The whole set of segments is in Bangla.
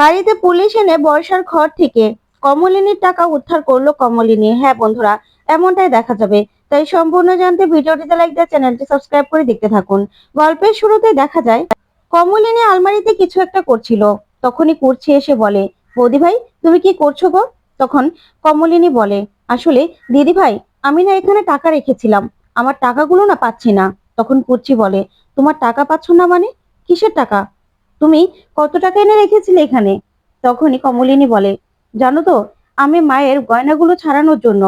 বাড়িতে পুলিশ এনে বর্ষার ঘর থেকে কমলিনীর টাকা উদ্ধার করল কমলিনী। হ্যাঁ বন্ধুরা, এমনটাই দেখা যাবে। তাই সম্পূর্ণ জানতে ভিডিওটিতে লাইক দিয়ে চ্যানেলটি সাবস্ক্রাইব করে দেখতে থাকুন। গল্পের শুরুতে দেখা যায়, কমলিনী আলমারিতে কিছু একটা করছিল। তখনই কুর্চি এসে বলে, বৌদি ভাই, তুমি কি করছ গো? তখন কমলিনী বলে, আসলে দিদি ভাই, আমি না এখানে টাকা রেখেছিলাম। আমার টাকাগুলো না পাচ্ছি না। তখন কুর্চি বলে, তোমার টাকা পাচ্ছ না মানে? কিসের টাকা? তুমি কত টাকা এনে রেখেছিলে এখানে? তখনই কমলিনী বলে, জানো তো, আমি মায়ের গয়নাগুলো ছাড়ানোর জন্য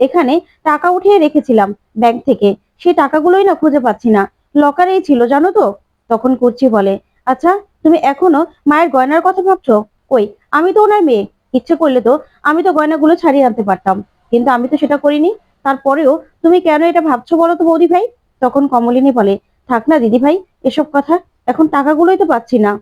এখানে টাকা উঠিয়ে রেখেছিলাম ব্যাংক থেকে। সেই টাকাগুলোই না খুঁজে পাচ্ছি না। লকারেই ছিল, জানো তো? তখন কুর্চি বলে আচ্ছা তুমি এখনও মায়ের গয়নার কথা ভাবছ? কই, আমি তো ওনার মেয়ে। ইচ্ছে করলে তো আমি তো গয়নাগুলো ছাড়িয়ে আনতে পারতাম। কিন্তু আমি তো সেটা করিনি। তারপরেও তুমি কেন এটা ভাবছ বলো তো বৌদি ভাই? তখন কমলিনী বলে, থাক না দিদি ভাই, এসব কথা এখন টাকাগুলোই তো পাচ্ছি না।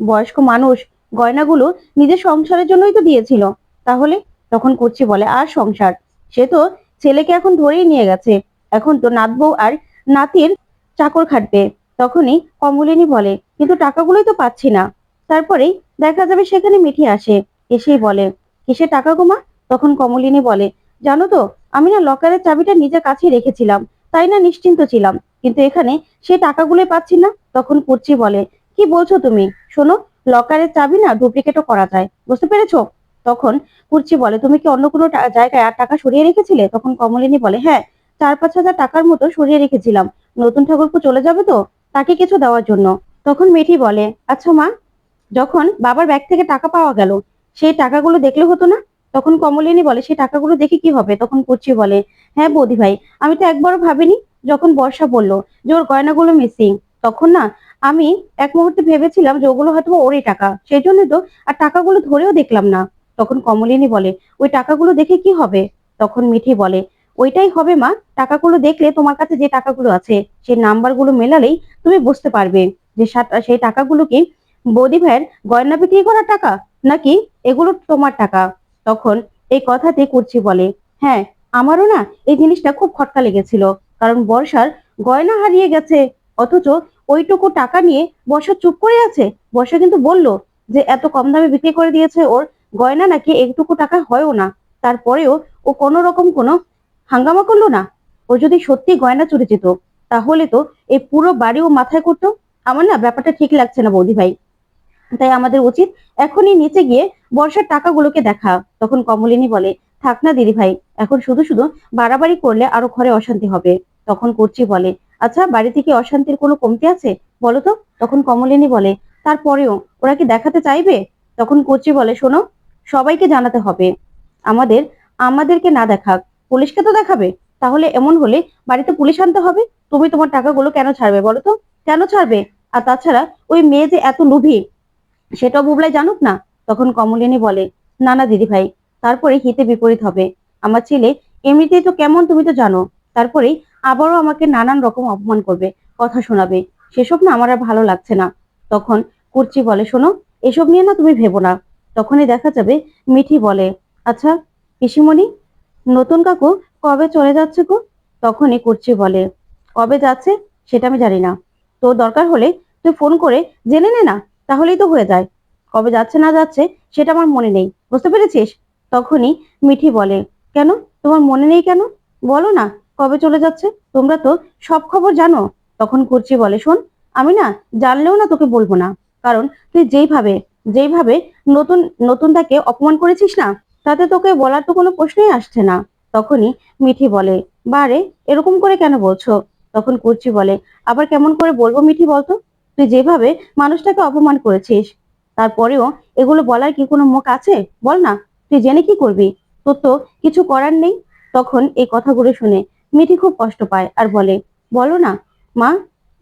বয়স্ক মানুষ গয়নাগুলো নিজের সংসারের জন্যই তো দিয়েছিল। তাহলে তখন করছি বলে আর সংসার। সে তো ছেলেকে এখন ধরেই নিয়ে গেছে। এখন তো নাত বউ আর নাতির চাকর খাটবে। তখনই কমলিনী বলে, কিন্তু টাকাগুলোই তো পাচ্ছি না। তারপরেই দেখা যাবে সেখানে মিঠি আসে, এসেই বলে কিসে টাকা গোমা তখন কমলিনী বলে, জানো তো, আমি না লকারের চাবিটা নিজের কাছেই রেখেছিলাম, তাই না নিশ্চিন্ত ছিলাম। কিন্তু এখানে সেই টাকাগুলোই পাচ্ছি না। তখন কুর্চি বলে, কি বলছো তুমি? শোনো, লকারের চাবি না ডুপ্লিকেটও করা যায়। বুঝতে পেরেছ? তখন কুর্চি বলে, তুমি কি অন্য কোনো জায়গায় আর টাকা সরিয়ে রেখেছিলে? তখন কমলিনী বলে হ্যাঁ চার পাঁচ হাজার টাকার মতো সরিয়ে রেখেছিলাম। নতুন ঠাকুরপো চলে যাবে তো? তাকে কিছু দেওয়ার জন্য। তখন মিঠি বলে আচ্ছা মা। যখন বাবার ব্যাগ থেকে টাকা পাওয়া গেল, সেই টাকাগুলো দেখলে হতো না? তখন কমলিনী বলে, সেই টাকাগুলো দেখে কি হবে? তখন কুচি বলে হ্যাঁ বৌদি ভাই, আমি তো একবারও ভাবিনি যখন বর্ষা বলল যে ওর গয়নাগুলো মিসিং তখন না আমি এক মুহূর্তে ভেবেছিলাম যে ওগুলো হয়তো ওরই টাকা। সেই জন্য তো আর টাকাগুলো ধরেও দেখলাম না। তখন কমলিনী বলে, ওই টাকাগুলো দেখে কি হবে? তখন মিঠি বলে, ওইটাই হবে মা, টাকাগুলো দেখলে তোমার কাছে যে টাকাগুলো আছে, সেই নাম্বারগুলো মেলালেই তুমি বুঝতে পারবে যে সেই টাকাগুলো কি বৌদি ভাইয়ের গয়না বিক্রি করার টাকা নাকি এগুলো তোমার টাকা? তখন এই কথাতে কুর্চি বলে হ্যাঁ আমারও না এই জিনিসটা খুব খটকা লেগেছিল। কারণ বর্ষার গয়না হারিয়ে গেছে। অথচ ওইটুকু টাকা নিয়ে বর্ষা চুপ করে আছে। বর্ষা কিন্তু বলল যে, এত কম দামে বিক্রি করে দিয়েছে ওর গয়না নাকি এইটুকু টাকা হয়ও না। তারপরেও ও কোনো রকম কোনো হাঙ্গামা করল না। ও যদি সত্যি গয়না চুরি যেত, তাহলে তো এই পুরো বাড়ি ও মাথায় করতো। আমার না ব্যাপারটা ঠিক লাগছে না বৌদি ভাই। তাই আমাদের উচিত এখনই নিচে গিয়ে বর্ষার টাকাগুলোকে দেখা। তখন কমলিনী বলে, থাক না দিদি ভাই এখন শুধু শুধু বাড়াবাড়ি করলে আরও ঘরে অশান্তি হবে। তখন কুর্চি বলে আচ্ছা বাড়ি থেকে অশান্তির কোনো কমতি আছে? বলো তো। তখন কমলিনী বলে, তারপরেও ওরা কি দেখাতে চাইবে? তখন কুর্চি বলে, শোনো, সবাইকে জানাতে হবে। আমাদের, আমাদেরকে না দেখাক, পুলিশকে তো দেখাবে। তাহলে এমন হলে বাড়িতে পুলিশ আনতে হবে? তুমি তোমার টাকাগুলো কেন ছাড়বে, বলো তো? কেন ছাড়বে? আর তাছাড়া ওই মেয়ে যে এত লোভী, সেটাও বুবলাই জানুক না? তখন কমলিনী বলে, না না দিদি ভাই তারপরে হিতে বিপরীত হবে। আমার ছেলে এমনিতেই তো কেমন তুমি তো জানো। তারপরেই আবারও আমাকে নানান রকম অপমান করবে, কথা শোনাবে। সেসব না আমার আর ভালো লাগছে না। তখন কুর্চি বলে, শোনো, এসব নিয়ে না তুমি ভেবো না। তখনই দেখা যাবে মিঠি বলে আচ্ছা পিসিমণি, নতুন কাকু কবে চলে যাচ্ছে গো? তখনই কুর্চি বলে, কবে যাচ্ছে সেটা আমি জানি না। তো দরকার হলে তুই ফোন করে জেনে নে না, তাহলেই তো হয়ে যায়। কবে যাচ্ছে না যাচ্ছে সেটা আমার মনে নেই। বুঝতে পেরেছিস? তখনই মিঠি বলে, কেন? তোমার মনে নেই কেন? বলো না। কবে চলে যাচ্ছে? তোমরা তো সব খবর জানো। তখন কুর্চি বলে, শোন, আমি না জানলেও না তোকে বলব না। কারণ তুই যেইভাবে যেইভাবে নতুন নতুন তাকে অপমান করেছিস না, তাতে তোকে বলার তো কোনো প্রশ্নই আসছে না। তখনই মিঠি বলে বারে এরকম করে কেন বলছো? তখন কুর্চি বলে, আবার কেমন করে বলব মিঠি বলতো? তুই যেভাবে মানুষটাকে অপমান করেছিস, তারপরেও এগুলো বলার কি কোনো মুখ আছে? বল না, তুই জেনে কি করবি? তোর তো কিছু করার নেই? তখন এই কথাগুলো শুনে মিঠি খুব কষ্ট পায় আর বলে, বলো না, মা,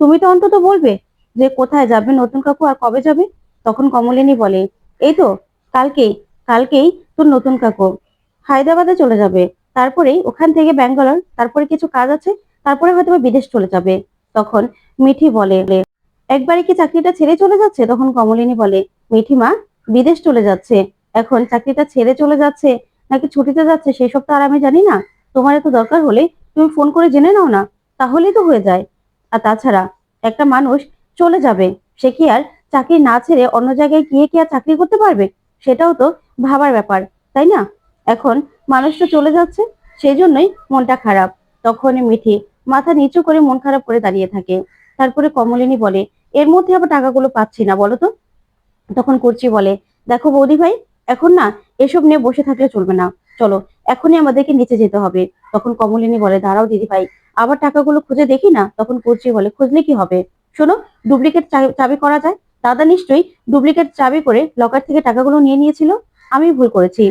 তুমি তো অন্তত বলবে যে কোথায় যাবে নতুন কাকু আর কবে যাবে? তখন কমলিনী বলে, এই তো, কালকেই কালকেই তোর নতুন কাকু। হায়দ্রাবাদে চলে যাবে, তারপরেই ওখান থেকে ব্যাঙ্গালোর, তারপরে কিছু কাজ আছে, তারপরে হয়তো বিদেশ চলে যাবে। তখন মিঠি বলে, একবারে কি চাকরিটা ছেড়ে চলে যাচ্ছে? তখন কমলিনী বলে, মিঠি মা, বিদেশ চলে যাচ্ছে। এখন চাকরিটা ছেড়ে চলে যাচ্ছে, নাকি ছুটিতে যাচ্ছে, সেসব তো আর আমি জানি না। তোমার এত দরকার হলে তুমি ফোন করে জেনে নাও না, তাহলেই তো হয়ে যায়। আর তাছাড়া, একটা মানুষ চলে যাবে, সে কি আর চাকরি না ছেড়ে অন্য জায়গায় গিয়ে কি আর চাকরি করতে পারবে? সেটাও তো ভাবার ব্যাপার, তাই না? এখন মানুষ তো চলে যাচ্ছে, সেই জন্যই মনটা খারাপ। তখনই মিঠি মাথা নিচু করে মন খারাপ করে দাঁড়িয়ে থাকে। তারপরে কমলিনী বলে, এর মধ্যে আবার টাকাগুলো পাচ্ছি না, বলো তো? তখন কুর্চি বলে, দেখো বৌদি ভাই এখন না এসব নিয়ে বসে থাকলে চলবে না। চলো, এখনই আমাদেরকে নিচে যেতে হবে। তখন কমলিনী বলে, দাঁড়াও দিদি ভাই, আবার টাকাগুলো খুঁজে দেখি না, তখন কুর্চি বলে, খুঁজলে কি হবে? শোনো ডুপ্লিকেট চাবি করা যায়? দাদা নিশ্চয়ই ডুপ্লিকেট চাবি করে লকার থেকে টাকাগুলো নিয়ে নিয়েছিল? আমি ভুল করেছি।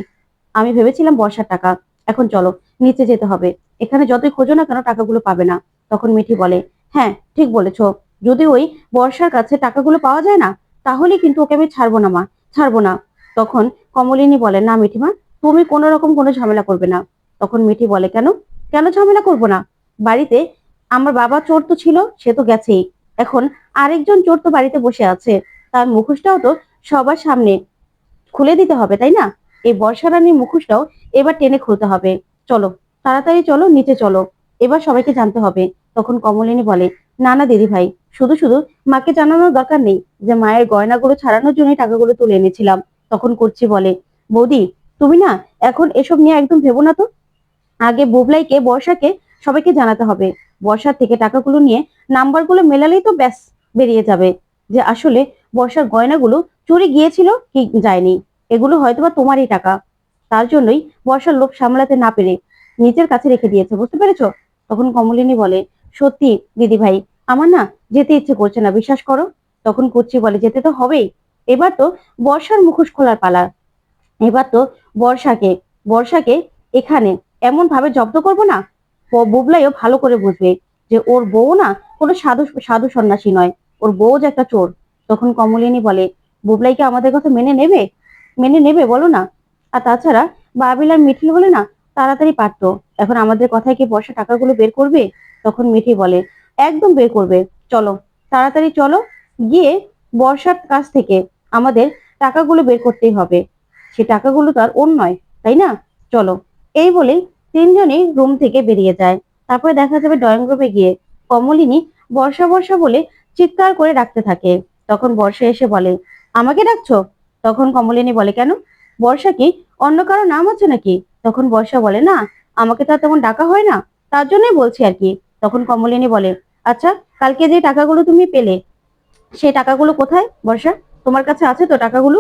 আমি ভেবেছিলাম বর্ষার টাকা। এখন চলো, নিচে যেতে হবে। এখানে যতই খোঁজো না কেন টাকাগুলো পাবে না। তখন মিঠি বলে হ্যাঁ ঠিক বলেছ। যদি ওই বর্ষার কাছে টাকাগুলো পাওয়া যায় না তাহলে কিন্তু ওকে আমি ছাড়বো না, মা, ছাড়বো না। তখন কমলিনী বলে, না মিঠিমা, তুমি কোনো রকম কোনো ঝামেলা করবে না। তখন মিঠি বলে, কেন? কেন ঝামেলা করব না? বাড়িতে আমার বাবা চোর তো ছিল, সে তো গেছেই। এখন আরেকজন চোর তো বাড়িতে বসে আছে। তার মুখোশটাও তো সবার সামনে খুলে দিতে হবে, তাই না? এই বর্ষা রানীর মুখোশটাও এবার টেনে খুলতে হবে। চলো, তাড়াতাড়ি চলো, নিচে চলো। এবার সবাইকে জানতে হবে। তখন কমলিনী বলে, না না, দিদি ভাই, শুধু শুধু মাকে জানানোর দরকার নেই। যে মায়ের গয়নাগুলো ছাড়ানোর জন্য টাকাগুলো তুলে এনেছিলাম। তখন করছি বলে, বৌদি, তুমি না এখন এসব নিয়ে একদম ভেবো না তো? আগে বুবলাইকে, বর্ষাকে সবাইকে জানাতে হবে। বর্ষার থেকে টাকাগুলো নিয়ে নাম্বারগুলো মেলালেই তো ব্যাস বেরিয়ে যাবে। যে আসলে বর্ষার গয়নাগুলো চুরি গিয়েছিল কি যায়নি। এগুলো হয়তোবা তোমারই টাকা। তার জন্যই বর্ষার লোভ সামলাতে না পেরে নিজের কাছে রেখে দিয়েছে, বুঝতে পেরেছ? তখন কমলিনী বলে, সত্যি দিদি ভাই, আমার না যেতে ইচ্ছে করছে না, বিশ্বাস করো? তখন কুচি বলে, যেতে তো হবেই। এবার তো বর্ষার মুখোশ খোলার পালা। এবার তো বর্ষাকে বর্ষাকে এখানে এমন ভাবে জব্দ করব না? বুবলাইও ভালো করে বুঝবে যে ওর বউ না কোনো সাধু সাধু সন্ন্যাসী নয়। ওর বউ যে একটা চোর। তখন কমলিনী বলে বুবলাইকে আমাদের কথা মেনে নেবে? মেনে নেবে বলো না। আর তাছাড়া বাবিল আর মিঠিল বলে না, তাড়াতাড়ি পারতো। এখন আমাদের কথায় কি বর্ষা টাকাগুলো বের করবে? তখন মিঠি বলে, একদম বের করবে। চলো, তাড়াতাড়ি চলো। গিয়ে বর্ষার কাছ থেকে আমাদের টাকাগুলো বের করতেই হবে। সে টাকাগুলো তো আর ওর নয়, তাই না? চলো। এই বলে তিনজনেই রুম থেকে বেরিয়ে যায়। তারপরে দেখা যাবে ড্রয়িং রুমে গিয়ে কমলিনী বর্ষা বর্ষা বলে চিৎকার করে ডাকতে থাকে। তখন বর্ষা এসে বলে, আমাকে ডাকছো? তখন কমলিনী বলে, কেন? বর্ষা কি? অন্য কারও নাম আছে নাকি? তখন বর্ষা বলে, না, আমাকে তো তেমন ডাকা হয় না। তার জন্যই বলছি আর কি। তখন কমলিনী বলে আচ্ছা কালকে যে টাকাগুলো তুমি পেলে সেই টাকাগুলো কোথায় বর্ষা? তোমার কাছে আছে তো টাকাগুলো?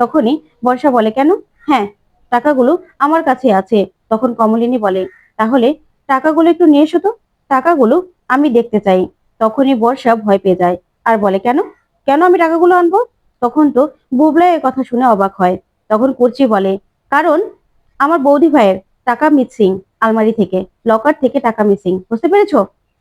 তখনই বর্ষা বলে, কেন? হ্যাঁ টাকাগুলো আমার কাছে আছে। তখন কমলিনী বলে, তাহলে টাকাগুলো একটু নিয়ে এসো তো। টাকাগুলো আমি দেখতে চাই। তখনই বর্ষা ভয় পেয়ে যায়। আর বলে, কেন? কেন আমি টাকাগুলো আনব? তখন তো বুবলা এর কথা শুনে অবাক হয়। তখন কুর্চি বলে, কারণ আমার বৌদি ভাইয়ের টাকা মিসিং আলমারি থেকে, লকার থেকে টাকা মিসিং। বুঝতে পেরেছ?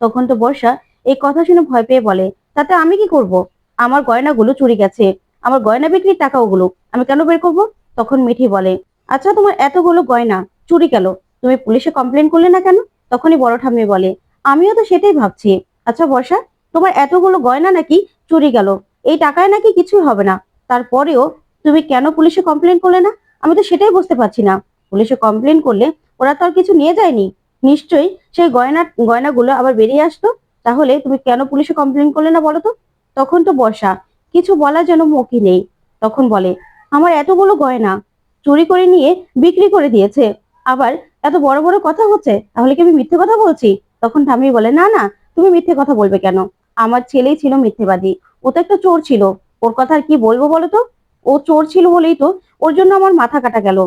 তখন তো বর্ষা এই কথা শুনে ভয় পেয়ে বলে, তাতে আমি কি করব? আমার গয়নাগুলো চুরি গেছে। আমার গয়না বিক্রির টাকা ওগুলো আমি কেন বের করব? তখন মিঠি বলে আচ্ছা তোমার এতগুলো গয়না চুরি গেল। তুমি পুলিশে কমপ্লেন করলে না কেন? তখনই বড় ঠাম্মি বলে, আমিও তো সেটাই ভাবছি। আচ্ছা বর্ষা, তোমার এতগুলো গয়না নাকি চুরি গেল? এই টাকায় নাকি কিছুই হবে না। তারপরেও তুমি কেন পুলিশে কমপ্লেন করলে না? আমি তো সেটাই বুঝতে পারছি না। পুলিশে কমপ্লেন করলে ওরা তো আর কিছু নিয়ে যায়নি। নিশ্চয়ই সেই গয়না, গয়নাগুলো আবার বেরিয়ে আসতো। তাহলে তুমি কেন পুলিশে কমপ্লেন করলে না বলো তো? তখন তো বর্ষা, কিছু বলার যেন মুখই নেই। তখন বলে, আমার এতগুলো গয়না চুরি করে নিয়ে বিক্রি করে দিয়েছে। আবার এত বড় বড় কথা হচ্ছে, তাহলে কি আমি মিথ্যে কথা বলছি? তখন ঠাম্মি বলে, না না, তুমি মিথ্যে কথা বলবে কেন? আমার ছেলেই ছিল মিথ্যেবাদী। ও তো একটা চোর ছিল। ওর কথা আর কি বলব বলো তো? ও চোর ছিল বলেই তো ওর জন্য আমার মাথা কাটা গেল।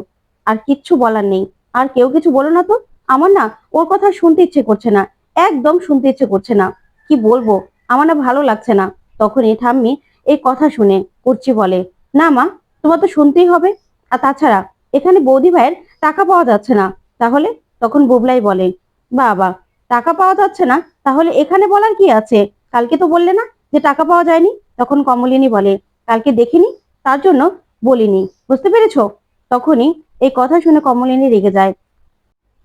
আর কিচ্ছু বলার নেই। আর কেউ কিছু বলো না তো? আমার না ওর কথা শুনতে ইচ্ছে করছে না, একদম শুনতে ইচ্ছে করছে না। কি বলব? আমার না ভালো লাগছে না। তখনই ঠাম্মি এই কথা শুনে কুর্চি বলে, না মা, তোমার তো শুনতেই হবে। আর তাছাড়া এখানে বৌদি ভাইয়ের টাকা পাওয়া যাচ্ছে না। তাহলে তখন বুবলাই বলে, বাবা, টাকা পাওয়া যাচ্ছে না, তাহলে এখানে বলার কি আছে? কালকে তো বললে না যে টাকা পাওয়া যায়নি? তখন কমলিনী বলে, কালকে দেখিনি, তার জন্য বলিনি। বুঝতে পেরেছ? তখনই এই কথা শুনে কমলিনী রেগে যায়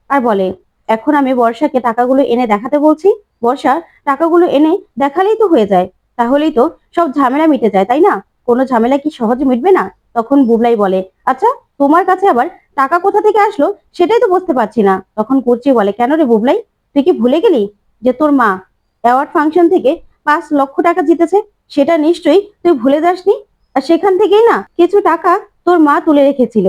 আর বলে, এখন আমি বর্ষাকে টাকাগুলো এনে দেখাতে বলছি। বর্ষা, টাকাগুলো এনে দেখালেই তো হয়ে যায়। তাহলেই তো সব ঝামেলা মিটে যায়, তাই না? কোনো ঝামেলা কি সহজে মিটবে না? তখন বুবলাই বলে আচ্ছা তোমার কাছে আবার টাকা কোথা থেকে আসলো সেটাই তো বুঝতে পারছি না। তখন কুর্চি বলে, কেন রে বুবলাই, তুই কি ভুলে গেলি যে তোর মা অ্যাওয়ার্ড ফাংশন থেকে পাঁচ লক্ষ টাকা জিতেছে? সেটা নিশ্চয়ই তুই ভুলে যাসনি? আর সেখান থেকেই না কিছু টাকা তোর মা তুলে রেখেছিল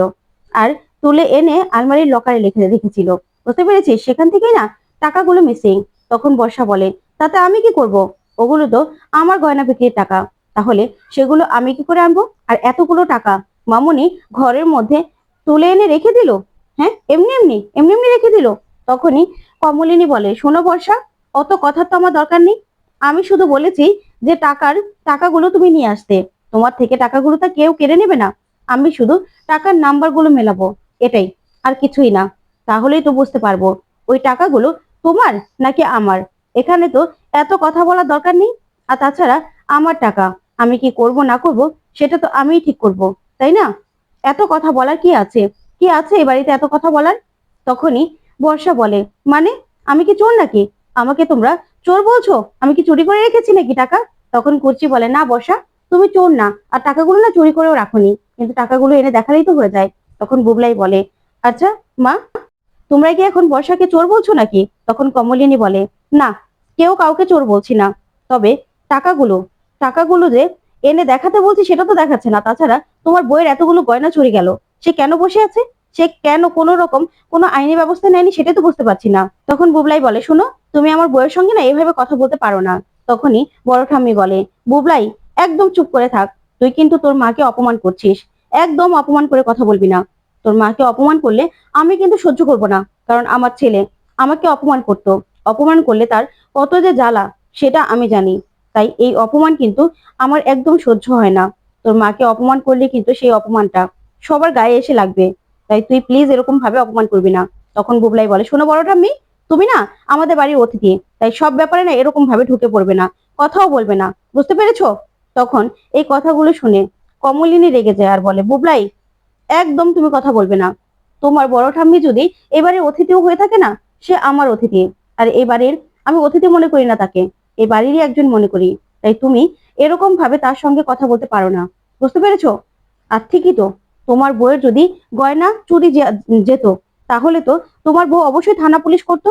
আর তুলে এনে আলমারির লকারে লিখে রেখেছিল। বুঝতে পেরেছিস? সেখান থেকেই না টাকাগুলো মিসিং তখন বর্ষা বলে, তাতে আমি কি করব? ওগুলো তো আমার গয়না বিক্রির টাকা। তাহলে সেগুলো আমি কি করে আনব? আর এতগুলো টাকা মামুনি ঘরের মধ্যে তুলে এনে রেখে দিল? হ্যাঁ এমনি এমনি এমনি এমনি রেখে দিল? তখনই কমলিনী বলে, শোনো বর্ষা, অত কথার তো আমার দরকার নেই। আমি শুধু বলেছি যে টাকার, টাকাগুলো তুমি নিয়ে আসতে। তোমার থেকে টাকাগুলো তা কেউ কেড়ে নেবে না। আমি শুধু টাকার নাম্বারগুলো মেলাবো, এটাই, আর কিছুই না। তাহলেই তো বুঝতে পারব, ওই টাকাগুলো তোমার নাকি আমার? এখানে তো এত কথা বলার দরকার নেই। আর তাছাড়া আমার টাকা আমি কি করব, না করব, সেটা তো আমিই ঠিক করব, তাই না? এত কথা বলার কি আছে? কি আছে এই বাড়িতে এত কথা বলার? তখনই বর্ষা বলে মানে আমি কি চোর নাকি? আমাকে তোমরা চোর বলছো? আমি কি চুরি করে রেখেছি নাকি টাকা? তখন কুর্চি বলে, না বর্ষা, তুমি চোর না, আর টাকাগুলো না চুরি করেও রাখোনি, কিন্তু টাকাগুলো এনে দেখালেই তো হয়ে যায়। তখন বুবলাই বলে আচ্ছা মা, তোমরা কি এখন বর্ষাকে চোর বলছো নাকি? তখন কমলিনী বলে, না, কেউ কাউকে চোর বলছি না, তবে টাকাগুলো টাকাগুলো যে এনে দেখাতে বলছি, সেটা তো দেখাচ্ছে না। তাছাড়া তোমার বইয়ের এতগুলো গয়না চুরি গেল। সে কেন বসে আছে? সে কেন কোনো রকম কোনো আইনি ব্যবস্থা নেয়নি সেটাই তো বুঝতে পারছি না। তখন বুবলাই বলে, শোনো, তুমি আমার বইয়ের সঙ্গে না এইভাবে কথা বলতে পারো না। তখনই বড় ঠাম্মি বলে, বুবলাই, একদম চুপ করে থাক। তুই কিন্তু তোর মাকে অপমান করছিস। একদম অপমান করে কথা বলবি না। তোর মাকে অপমান করলে আমি কিন্তু সহ্য করব না। কারণ আমার ছেলে আমাকে অপমান করতো। অপমান করলে তার কত যে জ্বালা, সেটা আমি জানি। তাই এই অপমান কিন্তু আমার একদম সহ্য হয় না। তোর মাকে অপমান করলে কিন্তু সেই অপমানটা সবার গায়ে এসে লাগবে। তাই তুই প্লিজ এরকম ভাবে অপমান করবি না। তখন বুবলাই বলে, শোনো বড় ঠাম্মি, তুমি না আমাদের বাড়ির অতিথি। তাই সব ব্যাপারে না এরকম ভাবে ঢুকে পড়বে না। কথাও বলবে না। বুঝতে পেরেছ? তখন এই কথাগুলো শুনে কমলিনী রেগে যায় আর বলে, বুবলাই, একদম তুমি কথা বলবে না। তোমার বড় ঠাম্মি যদি এবারে অতিথিও হয়ে থাকে না, সে আমার অতিথি। আর এবারের আমি অতিথি মনে করি না তাকে। এই বাড়িরই একজন মনে করি। তাই তুমি এরকম ভাবে তার সঙ্গে কথা বলতে পারো না। বুঝতে পেরেছ? আর ঠিকই তো। তোমার বউয়ের যদি গয়না চুরি যেত, তাহলে তো তোমার বউ অবশ্যই থানা পুলিশ করতো।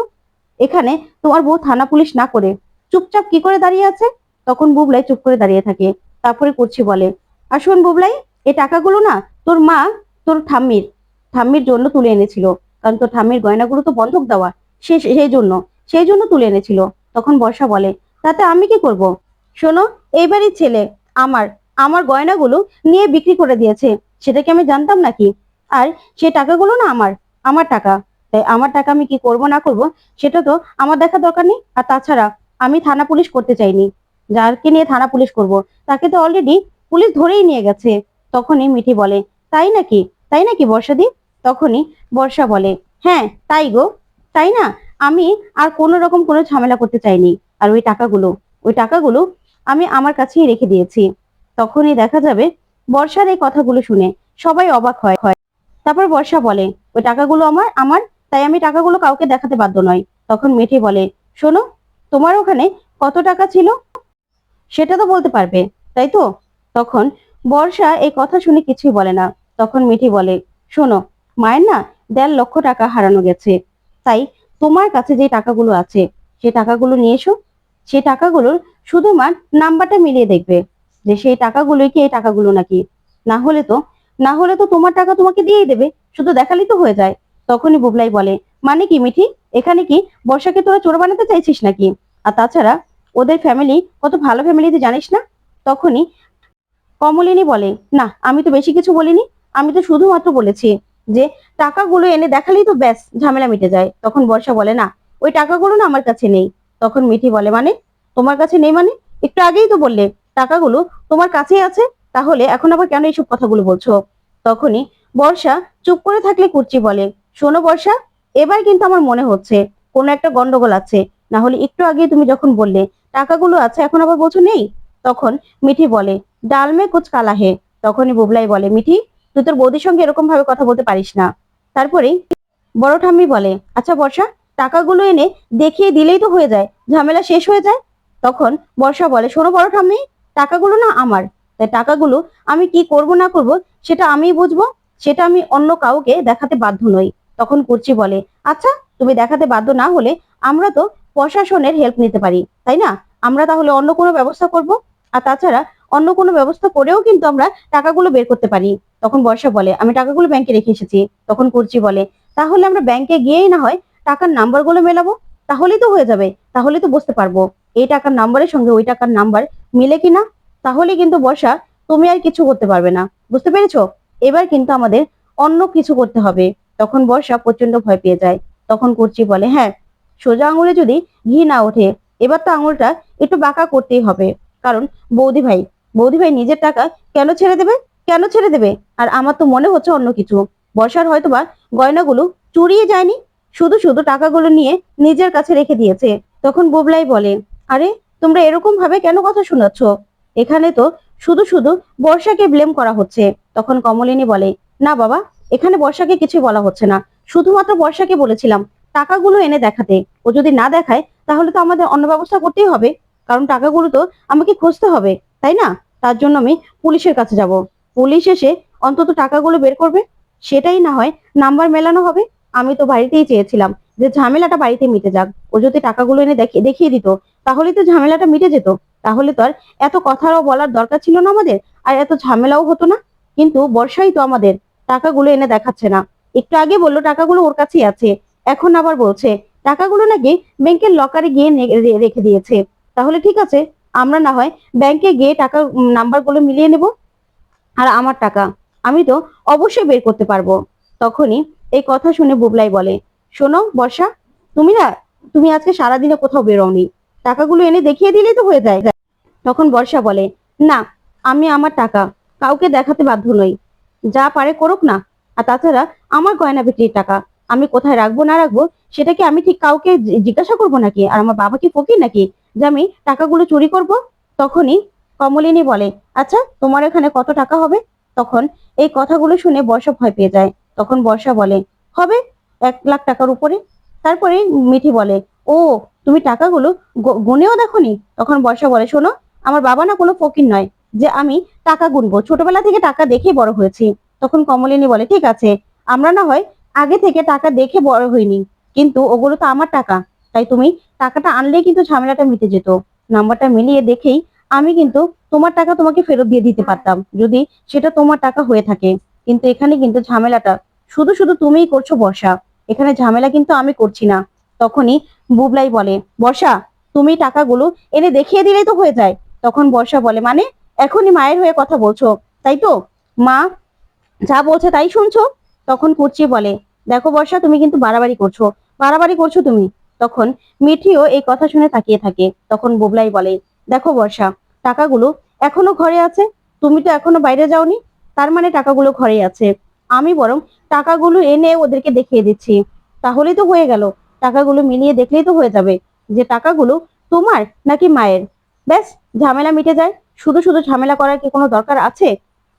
এখানে তোমার বউ থানা পুলিশ না করে চুপচাপ কি করে দাঁড়িয়ে আছে? তখন বুবলাই চুপ করে দাঁড়িয়ে থাকে। তারপরে করছি বলে, আর শোন বুবলাই এই টাকাগুলো না তোর মা, তোর ঠাম্মির ঠাম্মির জন্য তুলে এনেছিল। কারণ তোর ঠাম্মির গয়নাগুলো তো বন্ধক দেওয়া। সে, সেই জন্য সেই জন্য তুলে এনেছিল। তখন বর্ষা বলে তাতে আমি কি করব? শোনো এইবারই ছেলে আমার আমার গয়নাগুলো নিয়ে বিক্রি করে দিয়েছে। সেটা কি আমি জানতাম নাকি? আর সে টাকাগুলো না আমার আমার টাকা। তাই আমার টাকা আমি কি করব, না করব, সেটা তো আমার দেখা দরকার নেই। আর তাছাড়া আমি থানা পুলিশ করতে চাইনি। যারকে নিয়ে থানা পুলিশ করব, তাকে তো অলরেডি পুলিশ ধরেই নিয়ে গেছে। তখনই মিঠি বলে, তাই নাকি? তাই নাকি বর্ষা বর্ষাদি তখনই বর্ষা বলে হ্যাঁ তাই গো। তাই না? আমি আর কোনো রকম কোনো ঝামেলা করতে চাইনি। আর ওই টাকাগুলো ওই টাকাগুলো আমি আমার কাছেই রেখে দিয়েছি। তখনই দেখা যাবে বর্ষার এই কথাগুলো শুনে সবাই অবাক হয় হয়। তারপর বর্ষা বলে, ওই টাকাগুলো আমার আমার, তাই আমি টাকাগুলো কাউকে দেখাতে বাধ্য নয় তখন মিঠি বলে, শোনো, তোমার ওখানে কত টাকা ছিল? সেটা তো বলতে পারবে, তাই তো? তখন বর্ষা এই কথা শুনে কিছুই বলে না। তখন মিঠি বলে, শোনো, মায়ের না দেড় লক্ষ টাকা হারানো গেছে। তাই তোমার কাছে যে টাকাগুলো আছে, সে টাকাগুলো নিয়ে এসো সেই টাকাগুলোর শুধু মার নাম্বারটা মিলিয়ে দেখবে যে সেই টাকাগুলোই কি এই টাকাগুলো নাকি? না হলে তো, না হলে তো তোমার টাকা তোমাকে দিয়েই দেবে, শুধু দেখালেই তো হয়ে যায়। তখনই বুবলাই বলে মানে কি মিঠি, এখানে কি বর্ষাকে তোরা চোর বানাতে চাইছিস নাকি? আর তাছাড়া ওদের ফ্যামিলি কত ভালো ফ্যামিলি তুই জানিস না? তখনই কমলিনী বলে, না, আমি তো বেশি কিছু বলিনি, আমি তো শুধুমাত্র বলেছি যে টাকাগুলো এনে দেখালেই তো ব্যাস ঝামেলা মিটে যায়। তখন বর্ষা বলে, না, ওই টাকাগুলো না আমার কাছে নেই। তখন মিঠি বলে মানে? তোমার কাছে নেই মানে? একটু আগেই তো বললে, টাকাগুলো তোমার কাছেই আছে? তাহলে এখন আবার কেন এইসব কথাগুলো বলছো? তখনই বর্ষা চুপ করে থাকলে কুর্চি বলে, শোনো বর্ষা, এবার কিন্তু আমার মনে হচ্ছে কোনো একটা গন্ডগোল আছে। না হলে একটু আগে তুমি যখন বললে, টাকাগুলো আছে, এখন আবার বলছো নেই? তখন মিঠি বলে, ডাল মে কুচ কালা হে? তখনই বুবলাই বলে, মিঠি, তুই তোর বৌদির সঙ্গে এরকম ভাবে কথা বলতে পারিস না। তারপরেই বড় ঠাম্মি বলে আচ্ছা বর্ষা টাকাগুলো এনে দেখিয়ে দিলেই তো হয়ে যায়, ঝামেলা শেষ হয়ে যায়। তখন বর্ষা বলে, শোনো বড় ঠাম্মি, টাকাগুলো না আমার। তাই টাকাগুলো আমি কি করব না করব সেটা আমিই বুঝব, সেটা আমি অন্য কাউকে দেখাতে বাধ্য নই। তখন কুর্চি বলে আচ্ছা তুমি দেখাতে বাধ্য না হলে আমরা তো প্রশাসনের হেল্প নিতে পারি, তাই না? আমরা তাহলে অন্য কোনো ব্যবস্থা করব? আর তাছাড়া অন্য কোনো ব্যবস্থা করেও কিন্তু আমরা টাকাগুলো বের করতে পারি। তখন বর্ষা বলে, আমি টাকাগুলো ব্যাংকে রেখে এসেছি। তখন কুর্চি বলে, তাহলে আমরা ব্যাংকে গিয়েই না হয় টাকার নাম্বারগুলো মেলাবো, তাহলেই তো হয়ে যাবে তাহলে তো বুঝতে পারব। এই টাকার নাম্বারের সঙ্গে ওই টাকার নাম্বার মিলে কিনা তাহলে কিন্তু বর্ষা তুমি আর কিছু করতে পারবে না। বুঝতে পেরেছ? এবার কিন্তু আমাদের অন্য কিছু করতে হবে। তখন বর্ষা প্রচণ্ড ভয় পেয়ে যায়। তখন কুর্চি বলে হ্যাঁ সোজা আঙুলে যদি ঘি না ওঠে, এবার তো আঙুলটা একটু বাঁকা করতেই হবে। কারণ বৌদি ভাই বৌদি ভাই নিজের টাকা কেন ছেড়ে দেবে? কেন ছেড়ে দেবে? আর আমার তো মনে হচ্ছে অন্য কিছু। বর্ষার হয়তোবা গয়নাগুলো চুরিয়ে যায়নি শুধু শুধু টাকাগুলো নিয়ে নিজের কাছে রেখে দিয়েছে। তখন বুবলাই বলে, আরে, তোমরা এরকম ভাবে কেন কথা শোনাচ্ছ? এখানে তো শুধু শুধু বর্ষাকে ব্লেম করা হচ্ছে। তখন কমলিনী বলে, না বাবা, এখানে বর্ষাকে কিছু বলা হচ্ছে না। শুধুমাত্র বর্ষাকে বলেছিলাম টাকাগুলো এনে দেখাতে। ও যদি না দেখায়, তাহলে তো আমাদের অন্য ব্যবস্থা করতেই হবে। কারণ টাকাগুলো তো আমাকে খুঁজতে হবে, তাই না? তার জন্য আমি পুলিশের কাছে যাব। পুলিশ এসে অন্তত টাকাগুলো বের করবে। সেটাই না হয় নাম্বার মেলানো হবে। আমি তো বাড়িতেই চেয়েছিলাম যে ঝামেলাটা বাড়িতে মিটে যাক। ও যদি টাকাগুলো এনে দেখিয়ে দেখিয়ে দিত তাহলে তো ঝামেলাটা মিটে যেত। তাহলে তো আর এত কথাও বলার দরকার ছিল না আমাদের, আর এত ঝামেলাও হতো না। কিন্তু বর্ষাই তো আমাদের, টাকাগুলো এনে দেখাচ্ছে না। একটু আগে বলল, টাকাগুলো ওর কাছেই আছে। এখন আবার বলছে, টাকাগুলো নাকি ব্যাংকের লকারে গিয়ে রেখে দিয়েছে। তাহলে ঠিক আছে, আমরা না হয় ব্যাংকে গিয়ে টাকা নাম্বারগুলো মিলিয়ে নেব। আর আমার টাকা, আমি তো অবশ্যই বের করতে পারব। তখনই এই কথা শুনে বুবলাই বলে, শোনো বর্ষা, তুমি না, তুমি আজকে সারাদিনে কোথাও বেরোনি টাকাগুলো এনে দেখিয়ে দিলেই তো হয়ে যায়। তখন বর্ষা বলে, না, আমি আমার টাকা কাউকে দেখাতে বাধ্য নই। যা পারে করুক না। আর তাছাড়া আমার গয়না বিক্রির টাকা আমি কোথায় রাখব না রাখব, সেটা কি আমি ঠিক কাউকে জিজ্ঞাসা করব নাকি? আর আমার বাবা কি ফকির নাকি যে আমি টাকাগুলো চুরি করব? তখনই কমলিনী বলে আচ্ছা তোমার এখানে কত টাকা হবে? তখন এই কথাগুলো শুনে বর্ষা ভয় পেয়ে যায়। তখন বর্ষা বলে, হবে এক লাখ টাকার উপরে? তারপরে মিঠি বলে, ও, তুমি টাকাগুলো গুনেও দেখোনি? তখন বর্ষা বলে, শোনো, আমার বাবা না কোনো ফকির নয় যে আমি টাকা গুনবো। ছোটবেলা থেকে টাকা দেখেই বড় হয়েছি। তখন কমলিনী বলে, ঠিক আছে, আমরা না হয় আগে থেকে টাকা দেখে বড় হইনি, কিন্তু ওগুলো তো আমার টাকা, তাই তুমি টাকাটা আনলেই কিন্তু ঝামেলাটা মিটে যেত। নাম্বারটা মিলিয়ে দেখেই আমি কিন্তু তোমার টাকা তোমাকে ফেরত দিয়ে দিতে পারতাম, যদি সেটা তোমার টাকা হয়ে থাকে। কিন্তু এখানে কিন্তু ঝামেলাটা শুধু শুধু তুমিই করছ বর্ষা। এখানে ঝামেলা কিন্তু আমি করছি না। তখনই বুবলাই বলে, বর্ষা, তুমি টাকাগুলো এনে দেখিয়ে দিলেই তো হয়ে যায়। তখন বর্ষা বলে মানে এখনই মায়ের হয়ে কথা বলছো, তাই তো? মা যা বলছে তাই শুনছো? তখন কুচি বলে, দেখো বর্ষা, তুমি কিন্তু বাড়াবাড়ি করছ। বাড়াবাড়ি করছ তুমি? তখন মিঠিও এই কথা শুনে তাকিয়ে থাকে। তখন বুবলাই বলে, দেখো বর্ষা, টাকাগুলো এখনও ঘরে আছে। তুমি তো এখনও বাইরে যাওনি। তার মানে টাকাগুলো ঘরে আছে। আমি বরং টাকাগুলো এনে ওদেরকে দেখিয়ে দিচ্ছি। তাহলেই তো হয়ে গেল। টাকাগুলো মিলিয়ে দেখলেই তো হয়ে যাবে যে টাকাগুলো তোমার নাকি মায়ের। ব্যাস, ঝামেলা মিটে যায়। শুধু শুধু ঝামেলা করার কি কোনো দরকার আছে?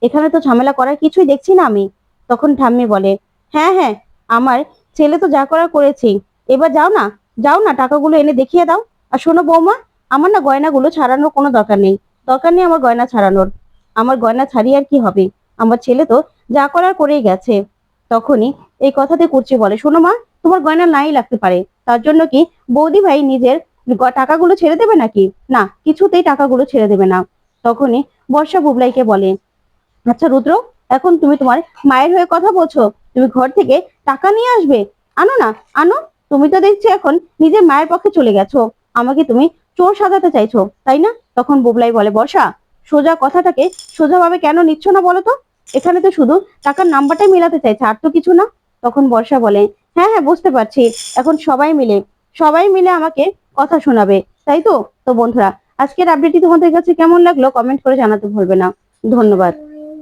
এখানে তো ঝামেলা করার কিছুই দেখছি না আমি। তখন ঠাম্মি বলে হ্যাঁ হ্যাঁ আমার ছেলে তো যা করার করেছি। এবার যাও না যাও না, টাকাগুলো এনে দেখিয়ে দাও। আর শোনো বৌমা, আমার না গয়নাগুলো ছাড়ানোর কোনো দরকার নেই। দরকার নেই আমার গয়না ছাড়ানোর। আমার গয়না ছাড়িয়ে আর কি হবে? আমার ছেলে তো যা করার করেই গেছে। তখনই এই কথাতে কুর্চি বলে, শোনো মা, তোমার গয়না নাই লাগতে পারে। তার জন্য কি বৌদি ভাই নিজের টাকাগুলো ছেড়ে দেবে নাকি? না, কিছুতেই টাকাগুলো ছেড়ে দেবে না। তখনই বর্ষা বুবলাইকে বলে আচ্ছা রুদ্র, এখন তুমি তোমার মায়ের হয়ে কথা বলছো। তুমি ঘর থেকে টাকা নিয়ে আসবে? আনো না, আনো। তুমি তো দেখছি এখন নিজের মায়ের পক্ষে চলে গেছো। আমাকে তুমি চোর সাজাতে চাইছো, তাই না? তখন বুবলাই বলে, বর্ষা, সোজা কথাটাকে সোজাভাবে কেন নিচ্ছ না বলো তো? এখানে তো শুধু টাকার নাম্বারটাই মিলাতে চাইছে, আর তো কিছু না। তখন বর্ষা বলে হ্যাঁ হ্যাঁ বুঝতে পারছি। এখন সবাই মিলে সবাই মিলে আমাকে কথা শোনাবে, তাই তো? তো বন্ধুরা, আজকের আপডেটটি তোমাদের কাছে কেমন লাগল? কমেন্ট করে জানাতে ভুলবে না। ধন্যবাদ।